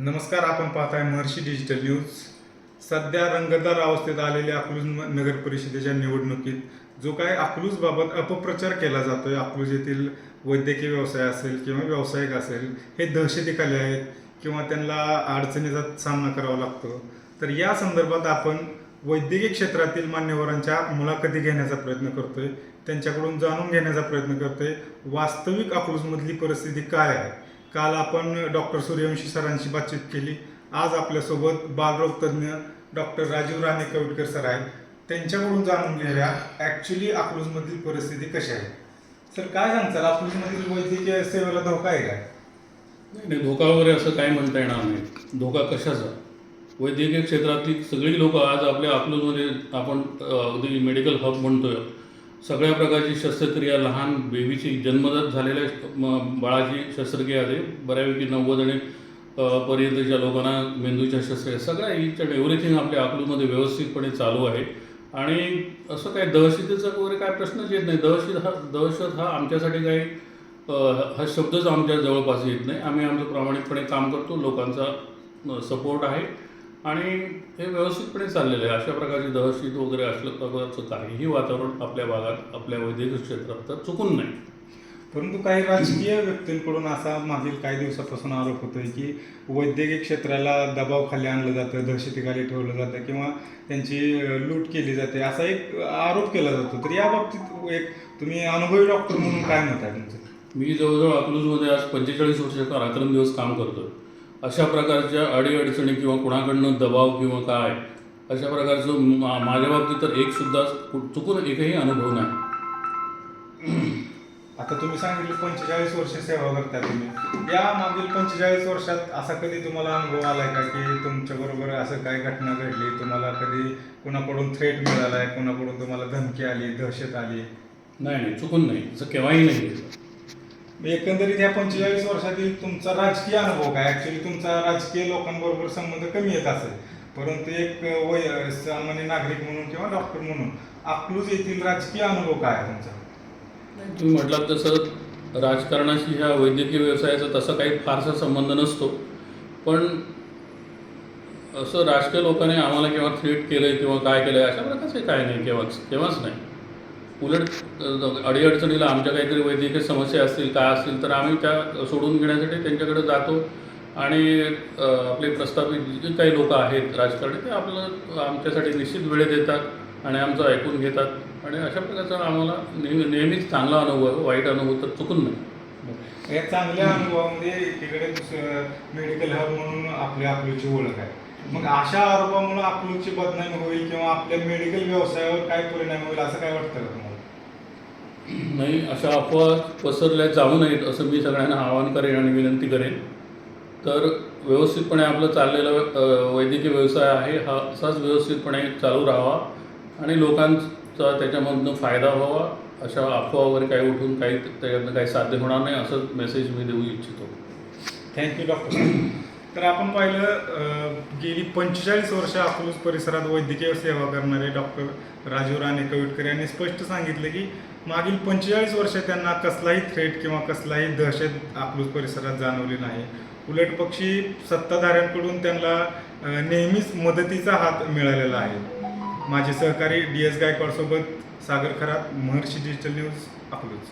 नमस्कार आपण पाहताय महर्षी डिजिटल न्यूज सध्या रंगतदार अवस्थेत आलेल्या अकलूज म- नगर परिषदेच्या निवडणुकीत जो काय अकलूजबाबत अपप्रचार केला जातोय अकलूज येथील वैद्यकीय व्यवसाय असेल किंवा व्यावसायिक असेल हे दहशतीखाली आहेत किंवा त्यांना अडचणीचा सामना करावा लागतो. तर या संदर्भात आपण वैद्यकीय क्षेत्रातील मान्यवरांच्या मुलाखती घेण्याचा प्रयत्न करतोय. त्यांच्याकडून जाणून घेण्याचा प्रयत्न करतोय. वास्तविक अकलूजमधली परिस्थिती काय आहे? काल आपण डॉक्टर सूर्यवंशी सरांशी बातचीत केली. आज आपल्यासोबत बालरोग तज्ज्ञ डॉक्टर राजीव राणे कवटकर सर आहेत. त्यांच्याकडून जाणून घेऊया ॲक्च्युली अकलूजमधील परिस्थिती कशी आहे? सर काय सांगताल? अकलूजमधील वैद्यकीय सेवेला धोका आहे काय नाही नाही, धोका वगैरे असं काय म्हणता येणार नाही. धोका कशाचा? वैद्यकीय क्षेत्रातली सगळी लोक आज आपल्या अकलूजमध्ये आपण अगदी मेडिकल हब म्हणतोय. सगळ्या प्रकारची शस्त्रक्रिया लहान बेबीची जन्मदत झालेल्या म, बाळाची शस्त्रक्रिया आहे. बऱ्यापैकी नव्वद आणि पर्यंतच्या लोकांना मेंदूच्या शस्त्रक्रिया सगळ्या इच अँड एव्हरीथिंग आपल्या अकलूमध्ये व्यवस्थितपणे चालू आहे. आणि असं काय दहशतीचा वगैरे काय प्रश्नच येत नाही. दहशत हा दहशत हा आमच्यासाठी काही हा शब्दच आमच्या जवळपास येत नाही. आम्ही आमचं प्रामाणिकपणे काम करतो. लोकांचा सपोर्ट आहे. आणि हे व्यवस्थितपणे चाललेलं आहे. अशा प्रकारची दहशत वगैरे असलं प्रकारचं काहीही वातावरण आपल्या भागात आपल्या वैद्यकीय क्षेत्रात तर चुकून नाही. परंतु काही राजकीय व्यक्तींकडून असा मागील काही दिवसापासून आरोप होतोय की वैद्यकीय क्षेत्राला दबावाखाली आणलं जातं दहशतीखाली ठेवलं जातं किंवा त्यांची लूट केली जाते असा एक आरोप केला जातो. तर या बाबतीत एक तुम्ही अनुभवी डॉक्टर म्हणून काय आहे तुमचं? मी जवळजवळ अकलूजमध्ये आज पंचेचाळीस वर्षाचा रात्रंदिवस काम करतोय. अशा प्रकारच्या अडीअडचणी किंवा कुणाकडनं दबाव किंवा काय अशा प्रकारचं मा- माझ्या बाबतीत तर एक सुद्धा कु- चुकून एकही अनुभव नाही. आता तुम्ही सांगितलं पंचेचाळीस वर्ष सेवा करता तुम्ही. या मागील पंचेचाळीस वर्षात असा कधी तुम्हाला अनुभव आलाय का की तुमच्या बरोबर असं काय घटना घडली? तुम्हाला कधी कुणाकडून थ्रेट मिळालाय? कुणाकडून तुम्हाला धमकी आली दहशत आली? नाही नाही चुकून नाही. असं केव्हाही नाही. म्हणजे एकंदरीत या पंचेचाळीस वर्षातील तुमचा राजकीय अनुभव काय? ऍक्च्युली तुमचा राजकीय लोकांबरोबर संबंध कमी येत असेल. परंतु एक वय सामान्य नागरिक म्हणून किंवा डॉक्टर म्हणून अकलूज येथील राजकीय अनुभव काय आहे तुमचा? तुम्ही म्हटलात तसं राजकारणाशी ह्या वैद्यकीय व्यवसायाचा तसा काही फारसा संबंध नसतो. पण असं राजकीय लोकांनी आम्हाला केव्हा थ्रेट केलं किंवा काय केलं अशा प्रकारचे काय नाही केव्हाच केव्हाच नाही. उलट अडीअडचणीला आमच्या काहीतरी वैद्यकीय समस्या असतील काय असतील तर आम्ही त्या सोडून घेण्यासाठी त्यांच्याकडे जातो. आणि आपले प्रस्थापित जे काही लोक आहेत राजकारणी ते आपलं आमच्यासाठी निश्चित वेळ देतात आणि आमचं ऐकून घेतात. आणि अशा प्रकारचा आम्हाला नेहमी नेहमीच चांगला अनुभव आहे वाईट अनुभव तर चुकून नाही. या चांगल्या अनुभवामध्ये एकीकडे मेडिकल हब म्हणून आपल्या आपलीची ओळख आहे. मग अशा आरोपामुळे आपलीची बदनामी होईल किंवा आपल्या मेडिकल व्यवसायावर काय परिणाम होईल असं काय वाटतं का नाही अशा अफवा पसरल्या जाऊ नयेत असं मी सगळ्यांना आवाहन करेन आणि विनंती करेन. तर व्यवस्थितपणे आपलं चाललेलं वैद्यकीय व्यवसाय आहे हा असाच व्यवस्थितपणे चालू राहावा आणि लोकांचा त्याच्यामधनं फायदा व्हावा अशा अफवा वगैरे काही उठून काही त्याच्यातनं काही साध्य होणार नाही असंच मेसेज मी देऊ इच्छितो. थँक्यू डॉक्टर तर आपण पाहिलं गेली पंचेचाळीस वर्ष अकलूज परिसरात वैद्यकीय सेवा करणारे डॉक्टर राजीव राणे कविटकर यांनी स्पष्ट सांगितलं की मागील पंचेचाळीस वर्ष त्यांना कसलाही थ्रेट किंवा कसलाही दहशत अकलूज परिसरात जाणवली नाही. उलट पक्षी सत्ताधाऱ्यांकडून त्यांना नेहमीच मदतीचा हात मिळालेला आहे. माझे सहकारी डी एस गायकवाडसोबत सागर खरात महर्षी डिजिटल न्यूज अकलूज